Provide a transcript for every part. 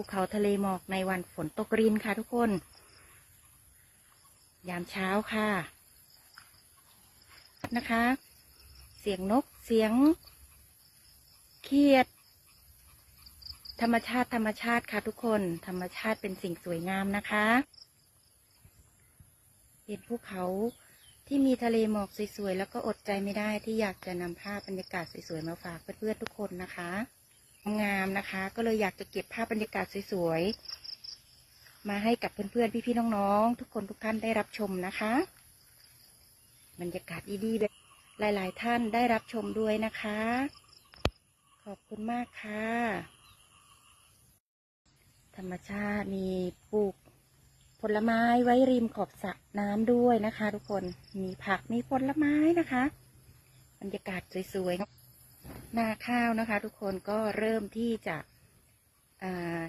ภูเขาทะเลหมอกในวันฝนตกรินค่ะทุกคน ยามเช้าค่ะ นะคะ เสียงนกเสียงเขียด ธรรมชาติธรรมชาติค่ะทุกคน ธรรมชาติเป็นสิ่งสวยงามนะคะเป็นภูเขาที่มีทะเลหมอกสวยๆ แล้วก็อดใจไม่ได้ที่อยากจะนำภาพบรรยากาศสวยๆ มาฝากเพื่อนๆทุกคนนะคะ งามนะคะ ก็เลยอยากจะเก็บภาพบรรยากาศสวยๆ มาให้กับเพื่อนๆ พี่ๆ น้องๆ ทุกคนทุกท่านได้รับชมนะคะ บรรยากาศดีๆแบบหลายๆ ท่านได้รับชมด้วยนะคะ ขอบคุณมากค่ะ ธรรมชาติมีปลูกผลไม้ไว้ริมขอบสระน้ำด้วยนะคะ ทุกคน มีผักมีผลไม้นะคะ บรรยากาศสวยๆ นาข้าวนะคะ ทุกคนก็เริ่มที่จะ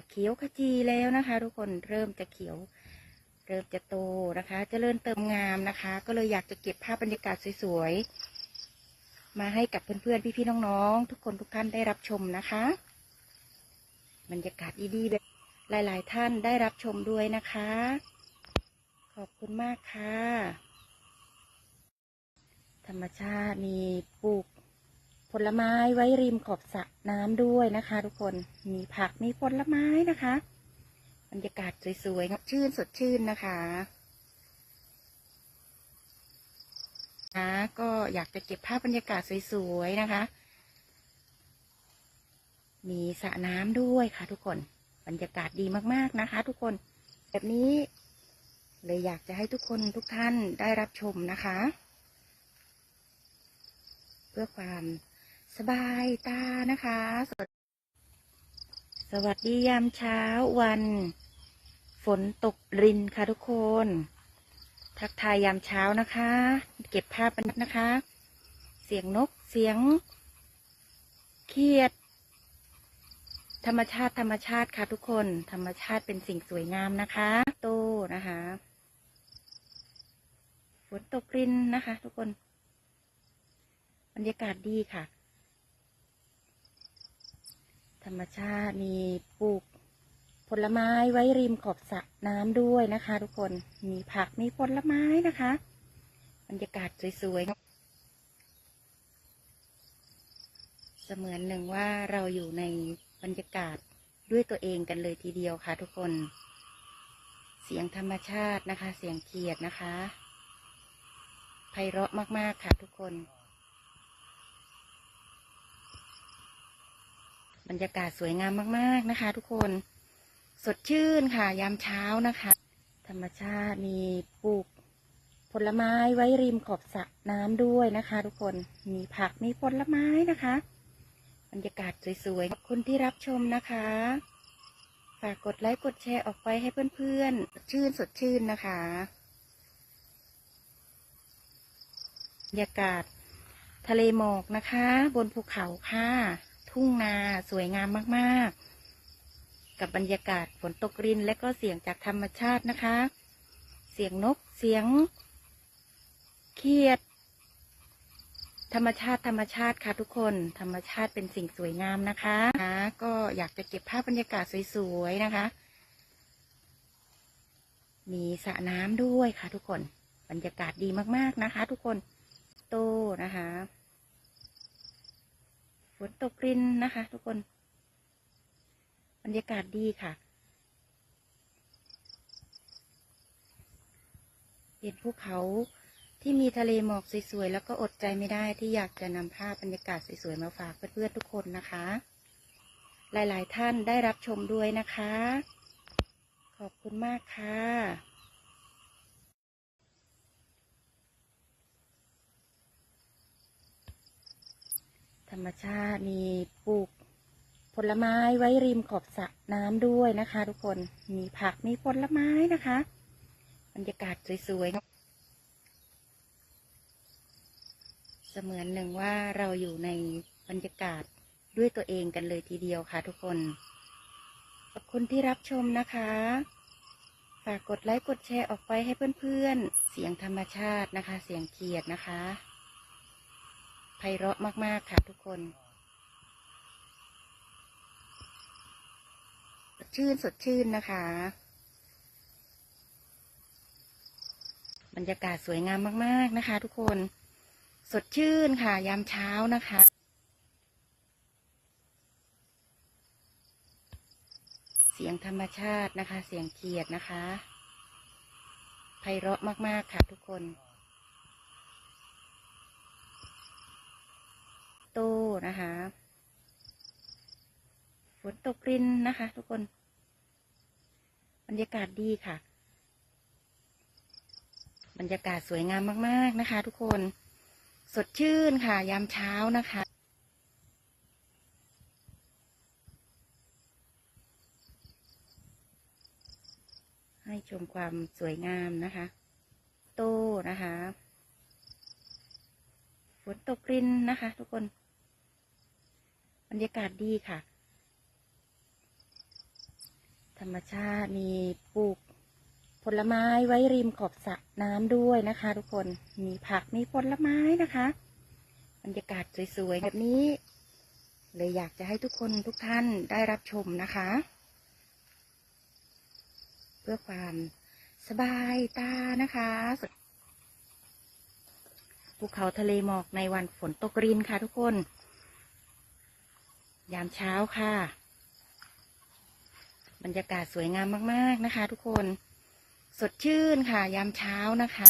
เขียวขจีแล้วนะคะ ทุกคนเริ่มจะเขียว เริ่มจะโตนะคะจะเจริญเติมงามนะคะ ก็เลยอยากจะเก็บภาพบรรยากาศสวยๆ มาให้กับเพื่อนๆ พี่ๆ น้องๆ ทุกคนทุกท่านได้รับชมนะคะ บรรยากาศดีๆแบบหลายๆ ท่านได้รับชมด้วยนะคะ ขอบคุณมากค่ะ ธรรมชาติมีปลูก ผลไม้ไว้ริมขอบสระน้ำด้วยนะคะ ทุกคนมีผักมีผลไม้นะคะบรรยากาศสวยๆชื่นสดชื่นนะคะนะก็อยากจะเก็บภาพบรรยากาศสวยๆนะคะ มีสระน้ำด้วยค่ะ ทุกคนบรรยากาศดีมากๆนะคะ ทุกคนแบบนี้เลยอยากจะให้ทุกคนทุกท่านได้รับชมนะคะ เพื่อความ สบายตานะคะ สวัสสวัสดียามเช้าวัน ฝนตกรินค่ะทุกคน ทักทายยามเช้านะคะ เก็บภาพกันนะคะ เสียงนกเสียงเขียด ธรรมชาติธรรมชาติค่ะทุกคน ธรรมชาติเป็นสิ่งสวยงามนะคะ โตนะคะ ฝนตกรินนะคะ ทุกคน บรรยากาศดีค่ะ รรมชาติมีปลูกผลไม้ไว้ริมขอบสระน้ำด้วยนะคะ ทุกคนมีผักมีผลไม้นะคะ บรรยากาศสวยๆเสมือนหนึ่งว่าเราอยู่ในบรรยากาศด้วยตัวเองกันเลยทีเดียวค่ะ ทุกคน เสียงธรรมชาตินะคะ เสียงเขียดนะคะไพเราะมากๆค่ะ ทุกคน บรรยากาศสวยงามมาก ๆนะคะ ทุกคนสดชื่นค่ะ ยามเช้านะคะ ธรรมชาติมีปลูกผลไม้ไว้ริมขอบสระน้ำด้วยนะคะ ทุกคนมีผักมีผลไม้นะคะ บรรยากาศสวยๆขอบคุณที่รับชมนะคะฝากกดไลค์กดแชร์ออกไปให้เพื่อนๆ ชื่นสดชื่นนะคะบรรยากาศทะเลหมอกนะคะ บนภูเขาค่ะ ทุ่งนาสวยงามมาก ๆ กับบรรยากาศฝนตกรินและก็เสียงจากธรรมชาตินะคะ เสียงนกเสียงเขียด ธรรมชาติธรรมชาติค่ะทุกคนธรรมชาติเป็นสิ่งสวยงามนะคะนะก็อยากจะเก็บภาพบรรยากาศสวยๆนะคะ มีสระน้ำด้วยค่ะทุกคนบรรยากาศดีมากๆนะคะ ทุกคนโตนะคะ นตกรินนะคะ ทุกคน บรรยากาศดีค่ะ เห็นภูเขาที่มีทะเลหมอกสวยๆ แล้วก็อดใจไม่ได้ที่อยากจะนำภาพบรรยากาศสวยๆ มาฝากเพื่อนๆ ทุกคนนะคะ หลายๆท่านได้รับชมด้วยนะคะ ขอบคุณมากค่ะ ธรรมชาติมีปลูกผลไม้ไว้ริมขอบสระน้ำด้วยนะคะ ทุกคนมีผักมีผลไม้นะคะบรรยากาศสวยๆ เสมือนหนึ่งว่าเราอยู่ในบรรยากาศด้วยตัวเองกันเลยทีเดียวค่ะทุกคน ขอบคุณที่รับชมนะคะ ฝากกดไลค์กดแชร์ออกไปให้เพื่อนๆเสียงธรรมชาตินะคะ เสียงเขียดนะคะ ไพเราะมาก ๆ ค่ะทุกคน ชื่นสดชื่นนะคะ บรรยากาศสวยงามมาก ๆ นะคะ ทุกคน สดชื่นค่ะ ยามเช้านะคะเสียงธรรมชาตินะคะ เสียงเขียดนะคะ ไพเราะมาก ๆ ค่ะทุกคน โตนะคะ ฝนตกรินนะคะ ทุกคน บรรยากาศดีค่ะ บรรยากาศสวยงามมาก ๆนะคะ ทุกคน สดชื่นค่ะ ยามเช้านะคะให้ชมความสวยงามนะคะ โตนะคะ ฝนตกรินนะคะ ทุกคน บรรยากาศดีค่ะ ธรรมชาติมีปลูกผลไม้ไว้ริมขอบสระน้ำด้วยนะคะ ทุกคนมีผักมีผลไม้นะคะ บรรยากาศสวยๆแบบนี้ เลยอยากจะให้ทุกคนทุกท่านได้รับชมนะคะ เพื่อความสบายตานะคะภูเขาทะเลหมอกในวันฝนตกรินค่ะทุกคน ยามเช้าค่ะ บรรยากาศสวยงามมาก ๆ นะคะ ทุกคน สดชื่นค่ะ ยามเช้านะคะ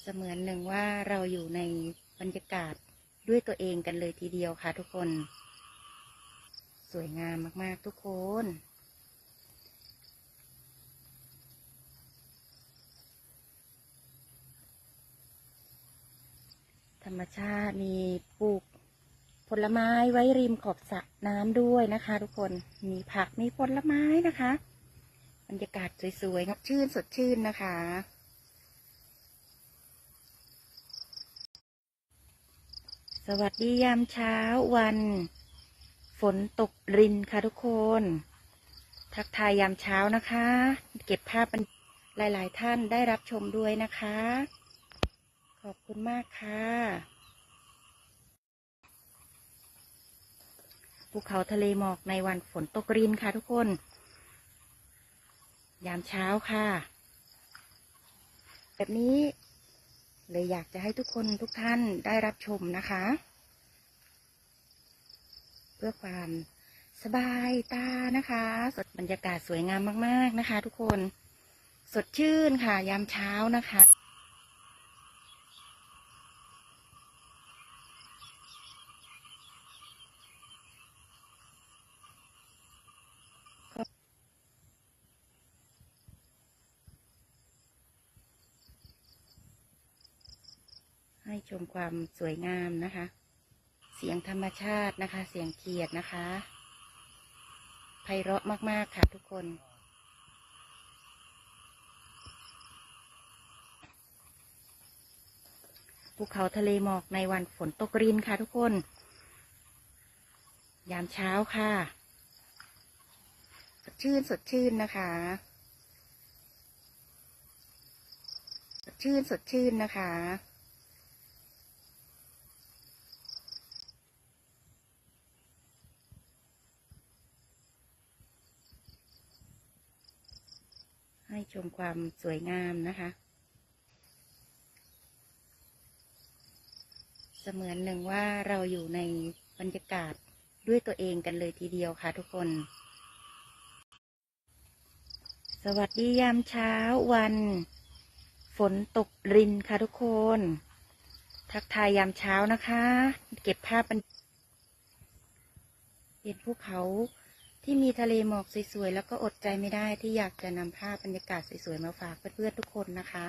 เสมือนหนึ่งว่าเราอยู่ในบรรยากาศด้วยตัวเองกันเลยทีเดียวค่ะ ทุกคน สวยงามมาก ๆ ทุกคน ธรรมชาติมีปลูกผลไม้ไว้ริมขอบสระน้ำด้วยนะคะ ทุกคนมีผักมีผลไม้นะคะบรรยากาศสวยๆชื่นสดชื่นนะคะ สวัสดียามเช้าวัน ฝนตกรินค่ะทุกคน ทักทายยามเช้านะคะ เก็บภาพบรรหลายๆท่านได้รับชมด้วยนะคะ ขอบคุณมากค่ะภูเขาทะเลหมอกในวันฝนตกรินค่ะทุกคน ยามเช้าค่ะ แบบนี้เลยอยากจะให้ทุกคนทุกท่านได้รับชมนะคะ เพื่อความสบายตานะคะ สดบรรยากาศสวยงามมาก ๆ นะคะ ทุกคน สดชื่นค่ะ ยามเช้านะคะ ให้ชมความสวยงามนะคะ เสียงธรรมชาตินะคะ เสียงเขียดนะคะไพเราะมาก ๆ ค่ะทุกคน ภูเขาทะเลหมอกในวันฝนตกรินค่ะทุกคน ยามเช้าค่ะสดชื่นสดชื่นนะคะสดชื่นสดชื่นนะคะ ให้ชมความสวยงามนะคะ เสมือนหนึ่งว่าเราอยู่ในบรรยากาศด้วยตัวเองกันเลยทีเดียวค่ะทุกคน สวัสดียามเช้าวัน ฝนตกรินค่ะทุกคน ทักทายยามเช้านะคะ เก็บภาพเห็นภูเขา ที่มีทะเลหมอกสวยๆ แล้วก็อดใจไม่ได้ที่อยากจะนำภาพบรรยากาศสวยๆ มาฝากเพื่อนๆทุกคนนะคะ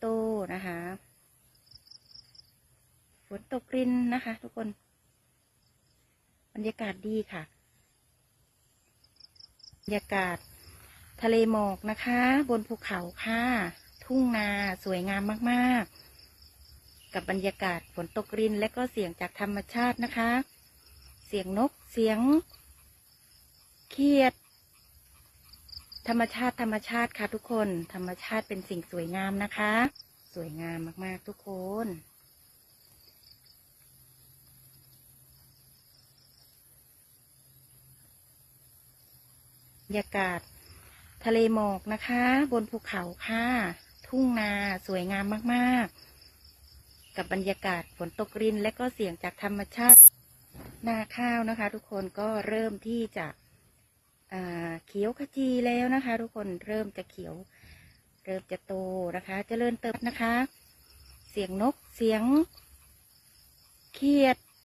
โตนะคะฝนตกรินนะคะ ทุกคน บรรยากาศดีค่ะ บรรยากาศทะเลหมอกนะคะ บนภูเขาค่ะ ทุ่งนาสวยงามมากๆ กับบรรยากาศฝนตกรินและก็เสียงจากธรรมชาตินะคะ เสียงนกเสียงเครียด ธรรมชาติธรรมชาติค่ะทุกคน ธรรมชาติเป็นสิ่งสวยงามนะคะ สวยงามมากๆทุกคนบรรยากาศทะเลหมอกนะคะ บนภูเขาค่ะ ทุ่งนาสวยงามมาก ๆ กับบรรยากาศฝนตกรินและก็เสียงจากธรรมชาตินาข้าวนะคะ ทุกคนก็เริ่มที่จะเขียวขจีแล้วนะคะ ทุกคนเริ่มจะเขียว เริ่มจะโตนะคะจะเจริญเติบนะคะ เสียงนกเสียงเขียด